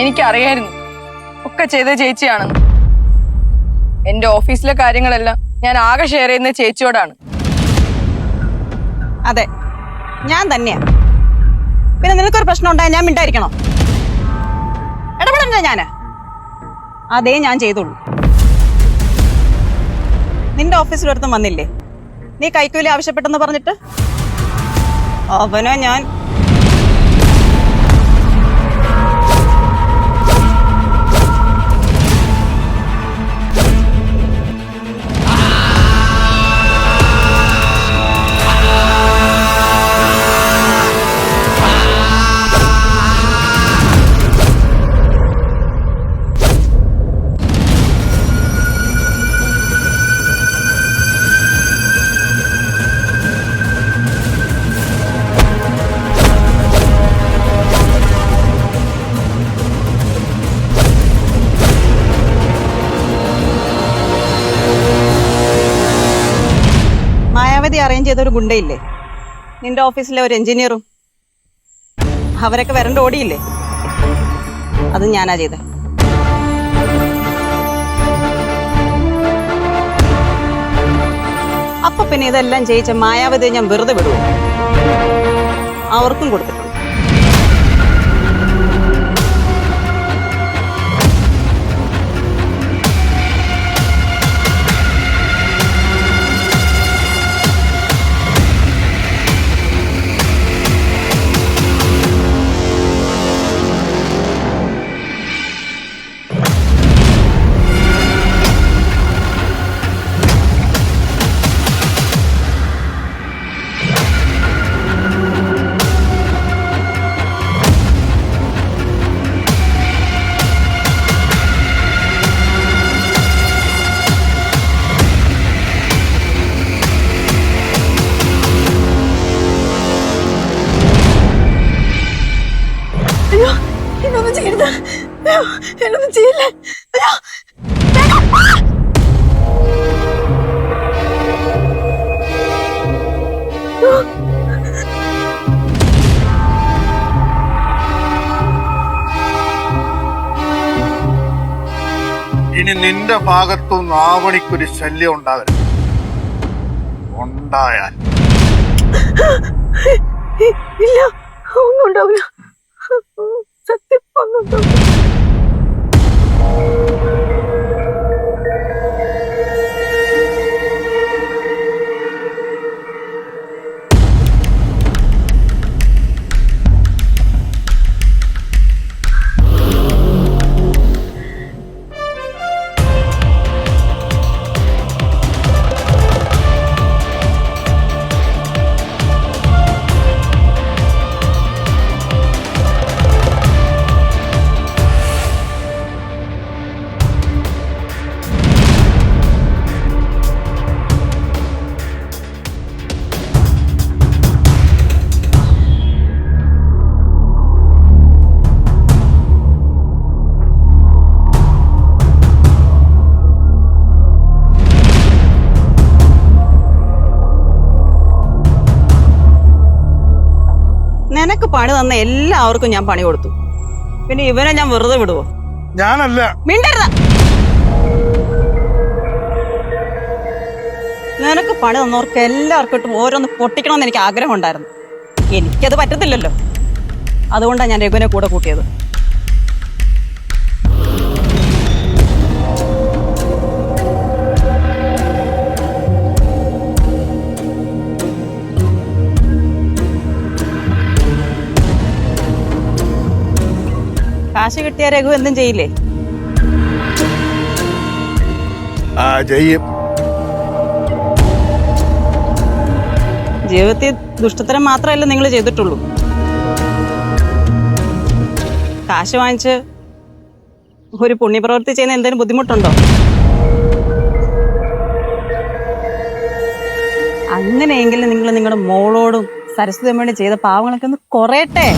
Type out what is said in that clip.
എനിക്കറിയായിരുന്നു. ഒക്കെ ചെയ്ത ചേച്ചിയാണെന്ന് എന്റെ ഓഫീസിലെ കാര്യങ്ങളെല്ലാം ഞാൻ ആകെ ഷെയർ ചെയ്യുന്ന ചേച്ചിയോടാണ്. അതെ ഞാൻ തന്നെയാ. പിന്നെ നിനക്കൊരു പ്രശ്നം ഉണ്ടായാൽ ഞാൻ മിണ്ടായിരിക്കണോ? ഇടപെടണ്ട ഞാൻ. അതേ ഞാൻ ചെയ്തുള്ളൂ. നിന്റെ ഓഫീസിൽ ഒരുത്തും വന്നില്ലേ? നീ കൈക്കൂലി ആവശ്യപ്പെട്ടെന്ന് പറഞ്ഞിട്ട്? അവനോ ഞാൻ? മായാവതി അറേഞ്ച് ചെയ്ത ഒരു ഗുണ്ടയില്ലേ? നിന്റെ ഓഫീസിലെ ഒരു എഞ്ചിനീയറും അവരൊക്കെ വരണ്ട ഓടിയില്ലേ? അത് ഞാനാ ചെയ്തേ. അപ്പൊ പിന്നെ ഇതെല്ലാം ചെയ്യിച്ച മായാവതിയെ ഞാൻ വെറുതെ വിടുവോ? അവർക്കും കൊടുത്തിട്ടുണ്ട് എന്നൊന്നും ചെയ്യില്ലേ! ഇനി നിന്റെ ഭാഗത്തുനിന്ന് ആവണിക്കൊരു ശല്യം ഉണ്ടാകരുത്. ഉണ്ടായാൽ. ഇല്ല ഒന്നും ഉണ്ടാവില്ല സത്യം ഒന്നും നിനക്ക് പണി തന്ന എല്ലാവർക്കും ഞാൻ പണി കൊടുത്തു. പിന്നെ ഇവനെ ഞാൻ വെറുതെ വിടുവോ? ഞാനല്ല. മിണ്ടരുത്. നിനക്ക് പണി തന്നവർക്ക് എല്ലാവർക്കും ഇട്ടും ഓരോന്ന് പൊട്ടിക്കണമെന്ന് എനിക്ക് ആഗ്രഹം ഉണ്ടായിരുന്നു എനിക്കത് പറ്റത്തില്ലല്ലോ. അതുകൊണ്ടാണ് ഞാൻ രഘുവിനെ കൂടെ കൂട്ടിയത്. കാശ് കിട്ടിയ രഘു എന്തും ചെയ്യില്ലേ? ആ ചെയ്യും. ജീവിതത്തിൽ ദുഷ്ടത്തരം മാത്രമല്ല നിങ്ങൾ ചെയ്തിട്ടുള്ളൂ. കാശ് വാങ്ങിച്ച് ഒരു പുണ്യപ്രവൃത്തി ചെയ്യുന്ന എന്തെങ്കിലും ബുദ്ധിമുട്ടുണ്ടോ? അങ്ങനെയെങ്കിലും നിങ്ങൾ നിങ്ങളുടെ മോളോടും സരസ്വതി അമ്മയോടും ചെയ്ത പാവങ്ങളൊക്കെ ഒന്ന് കുറയട്ടെ.